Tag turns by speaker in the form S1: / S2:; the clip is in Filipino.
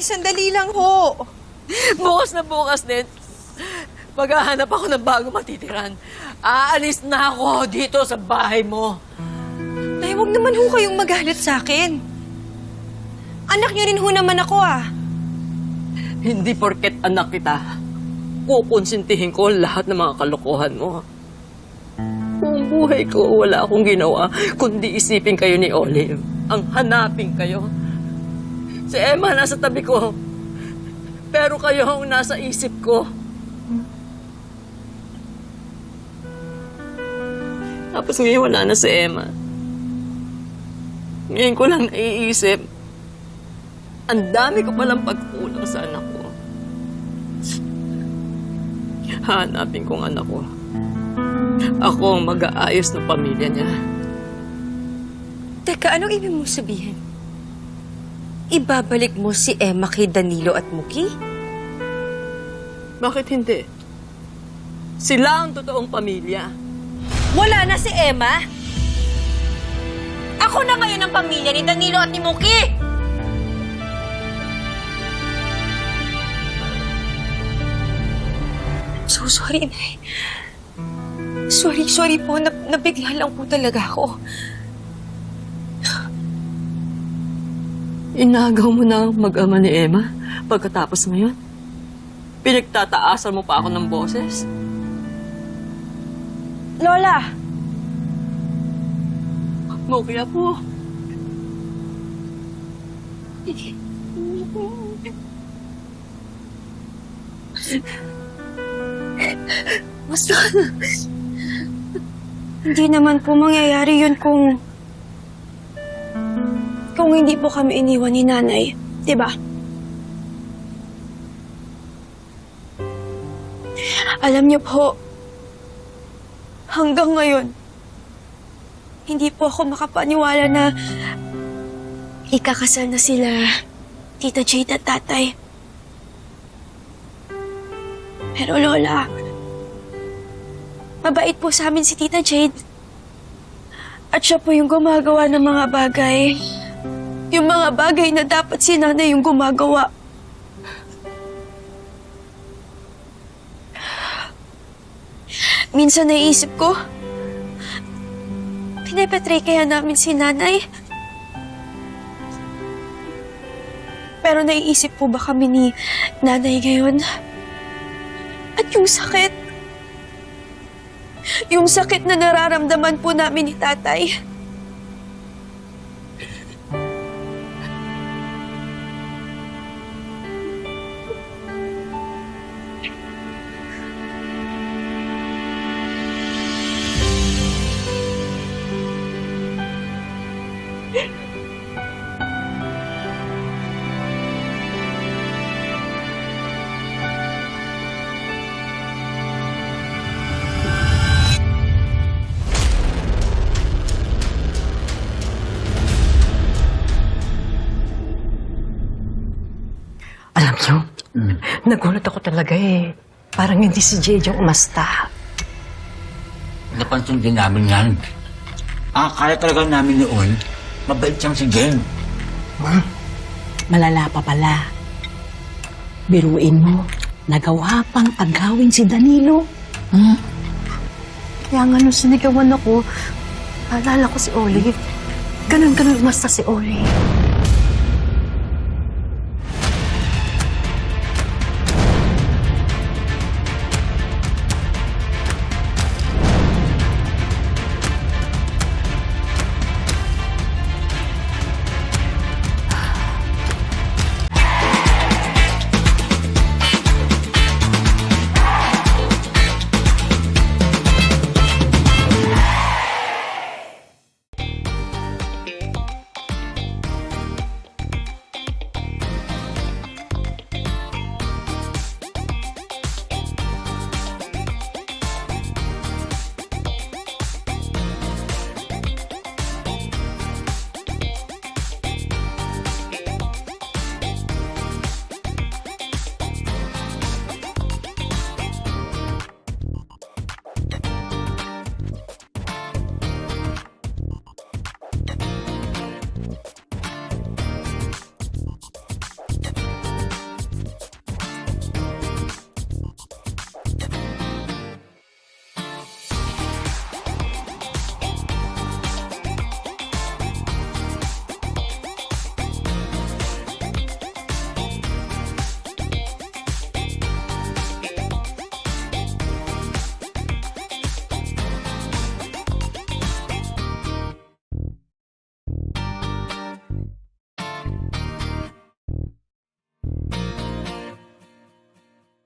S1: Nay, sandali lang ho.
S2: Bukas na bukas din, maghahanap ako ng bago matitiran. Aalis na ako dito sa bahay mo.
S1: Nay, huwag naman ho kayong magalit sa akin. Anak niyo rin ho naman ako ah.
S2: Hindi porket anak kita, kukonsintihin ko lahat ng mga kalokohan mo. Buong buhay ko, wala akong ginawa, kundi isipin kayo ni Olive. Ang hanapin kayo. Si Emma nasa tabi ko, pero kayo ang nasa isip ko. Tapos ngayon wala na si Emma. Ngayon ko lang naiisip, ang dami ko palang pagkulang sa anak ko. Hanapin kong anak ko. Ako ang mag-aayos ng pamilya niya.
S1: Teka, anong ibig mo sabihin? Ibabalik mo si Emma kay Danilo at Muki?
S2: Bakit hindi? Sila ang totoong pamilya.
S1: Wala na si Emma? Ako na ngayon ang pamilya ni Danilo at ni Muki! So sorry, Nay. Sorry, sorry po. Nab nabigla lang po talaga ako.
S2: Inagaw mo na ang mag-ama ni Emma pagkatapos ngayon. Pinagtataasan mo pa ako ng boses.
S1: Lola!
S2: Mukya po.
S1: Mas Hindi naman po mangyayari yun kung... kung hindi po kami iniwan ni nanay. Di ba? Alam niyo po, hanggang ngayon, hindi po ako makapaniwala na ikakasal na sila Tita Jade at Tatay. Pero Lola, Mabait po sa amin si Tita Jade. At siya po yung gumagawa ng mga bagay. Yung mga bagay na dapat si nanay yung gumagawa. Minsan naiisip ko, pinepetray kaya namin si nanay. Pero naiisip po ba kami ni nanay ngayon? At yung sakit, yung sakit na nararamdaman po namin ni tatay.
S3: Alam niyo, nagulat ako talaga eh. Parang hindi si Jade yung umasta.
S4: Napansin din namin yan. Ang akala talaga namin noon, mabait siyang si Jen.
S5: Malala pa pala. Biruin mo, nagawa pang agawin si Danilo.
S3: Kaya nga nung sinigawan ako, naalala ko si Olive. Ganun-ganun umasta si Olive.